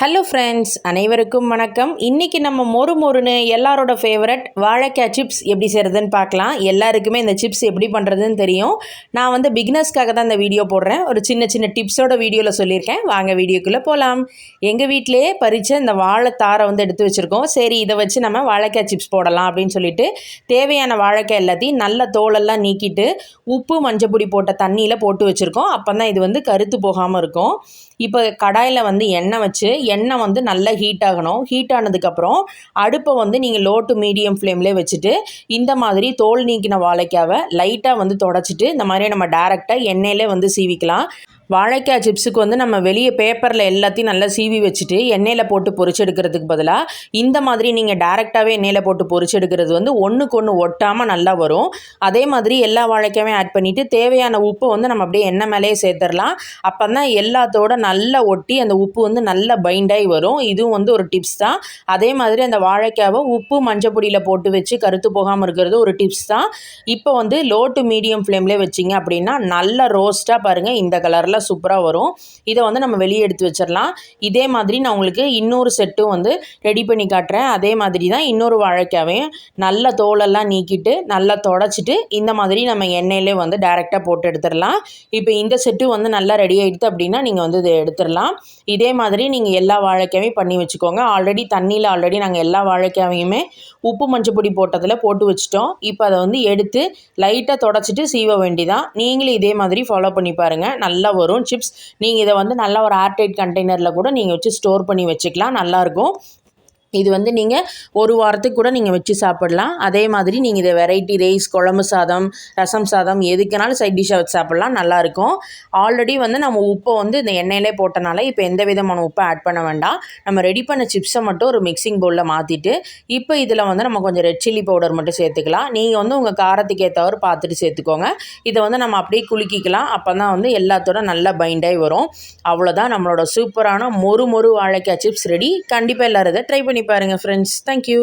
Hello friends அனைவருக்கும் வணக்கம். இன்றைக்கி நம்ம மொறு மொறுன்னு எல்லாரோட ஃபேவரட் வாழைக்காய் சிப்ஸ் எப்படி செய்கிறதுன்னு பார்க்கலாம். எல்லாருக்குமே இந்த சிப்ஸ் எப்படி பண்ணுறதுன்னு தெரியும். நான் வந்து பிகினர்ஸ்க்காக தான் இந்த வீடியோ போடுறேன். ஒரு சின்ன சின்ன டிப்ஸோட வீடியோவில் சொல்லியிருக்கேன். வாங்க வீடியோக்குள்ளே போகலாம் எங்கள் வீட்டிலேயே பறித்த இந்த வாழைத்தாரை வந்து எடுத்து வச்சுருக்கோம். சரி இதை வச்சு நம்ம வாழைக்காய் சிப்ஸ் போடலாம் அப்படின்னு சொல்லிட்டு தேவையான வாழைக்காய் எல்லாத்தையும் நல்ல தோலெல்லாம் நீக்கிட்டு உப்பு மஞ்சப்பொடி போட்ட தண்ணியில் போட்டு வச்சுருக்கோம். அப்போ தான் இது வந்து கருத்து போகாமல் இருக்கும். இப்போ கடாயில் வந்து எண்ணெய் வச்சு எண்ணெய் வந்து நல்லா ஹீட் ஆகணும். ஹீட் ஆனதுக்கப்புறம் அடுப்பை வந்து நீங்கள் லோ டு மீடியம் ஃப்ளேம்லேயே வச்சுட்டு இந்த மாதிரி தோல் நீக்கின வாழைக்காவை லைட்டாக வந்து தொடச்சிட்டு இந்த மாதிரி நம்ம டேரெக்டாக எண்ணெயிலே வந்து சீவிக்கலாம். வாழைக்காய் சிப்ஸுக்கு வந்து நம்ம வெளியே பேப்பரில் எல்லாத்தையும் நல்லா சீவி வச்சுட்டு எண்ணெயில் போட்டு பொரிச்செடுக்கிறதுக்கு பதிலாக இந்த மாதிரி நீங்கள் டேரெக்டாகவே எண்ணெயில் போட்டு பொரிச்செடுக்கிறது வந்து ஒன்றுக்கு ஒன்று ஒட்டாமல் நல்லா வரும். அதே மாதிரி எல்லா வாழைக்காயும் ஆட் பண்ணிவிட்டு தேவையான உப்பை வந்து நம்ம அப்படியே எண்ணெய் மேலேயே சேர்த்துடலாம் அப்போ தான் எல்லாத்தோட நல்லா ஒட்டி அந்த உப்பு வந்து நல்லா பைண்டாகி வரும். இதுவும் வந்து ஒரு டிப்ஸ் தான். அதே மாதிரி அந்த வாழைக்காவை உப்பு மஞ்சள் பொடியில் போட்டு வச்சு கருத்து போகாமல் இருக்கிறது ஒரு டிப்ஸ் தான். இப்போ வந்து லோ டு மீடியம் ஃப்ளேம்லேயே வச்சிங்க அப்படின்னா நல்லா ரோஸ்ட்டாக பாருங்கள் இந்த கலரில் சூப்பராக வரும். இதை வந்து நம்ம வெளியே எடுத்து வச்சிடலாம் இதே மாதிரி நான் உங்களுக்கு இன்னொரு செட்டும் வந்து ரெடி பண்ணி காட்டுறேன். அதே மாதிரி தான் இன்னொரு வாழைக்காவையும் நல்ல தோலெல்லாம் நீக்கிட்டு நல்லா தொடச்சிட்டு இந்த மாதிரி நம்ம எண்ணெயிலே வந்து டேரெக்டாக போட்டு எடுத்துடலாம் இப்போ இந்த செட்டு வந்து நல்லா ரெடி ஆகிடுது அப்படின்னா நீங்கள் வந்து இதை எடுத்துடலாம் இதே மாதிரி நீங்கள் எல்லா வாழைக்காவையும் பண்ணி வச்சுக்கோங்க. ஆல்ரெடி தண்ணியில் ஆல்ரெடி நாங்கள் எல்லா வாழைக்காவையுமே உப்பு மஞ்சள் பொடி போட்டதில் போட்டு வச்சிட்டோம். இப்போ அதை வந்து எடுத்து லைட்டாக தொடச்சிட்டு சீவ வேண்டிதான். நீங்களும் இதே மாதிரி ஃபாலோ பண்ணி பாருங்கள் நல்லா வரும். வரும். சிப்ஸ் நீங்கள் இதை வந்து நல்லா ஒரு ஏர்டைட் கண்டெய்னரில் கூட நீங்கள் வச்சு ஸ்டோர் பண்ணி வச்சுக்கலாம். நல்லாயிருக்கும் இது வந்து நீங்கள் ஒரு வாரத்துக்கு கூட நீங்கள் வச்சு சாப்பிட்லாம். அதே மாதிரி நீங்கள் இதை வெரைட்டி ரைஸ் குழம்பு சாதம் ரசம் சாதம் எதுக்குனாலும் சைட் டிஷ்ஷாக வச்சு சாப்பிட்லாம். நல்லாயிருக்கும் ஆல்ரெடி வந்து நம்ம உப்பை வந்து இந்த எண்ணெயிலே போட்டனால இப்போ எந்த விதமான உப்பை ஆட் பண்ண வேண்டாம். நம்ம ரெடி பண்ண சிப்ஸை மட்டும் ஒரு மிக்சிங் பவுலில் மாற்றிட்டு இப்போ இதில் வந்து நம்ம கொஞ்சம் ரெட் சில்லி பவுடர் மட்டும் சேர்த்துக்கலாம். நீங்கள் வந்து உங்கள் காரத்துக்கு ஏற்றவர் பார்த்துட்டு சேர்த்துக்கோங்க. இதை வந்து நம்ம அப்படியே குலுக்கிக்கலாம். அப்போ தான் வந்து எல்லாத்தோட நல்லா பைண்டாகி வரும். அவ்வளோதான் நம்மளோட சூப்பரான மொறு மொறு வாழைக்காய் சிப்ஸ் ரெடி கண்டிப்பாக எல்லாரும் இதை ட்ரை பண்ணி பண்ணி பாருங்கள் ஃப்ரெண்ட்ஸ் தேங்க்யூ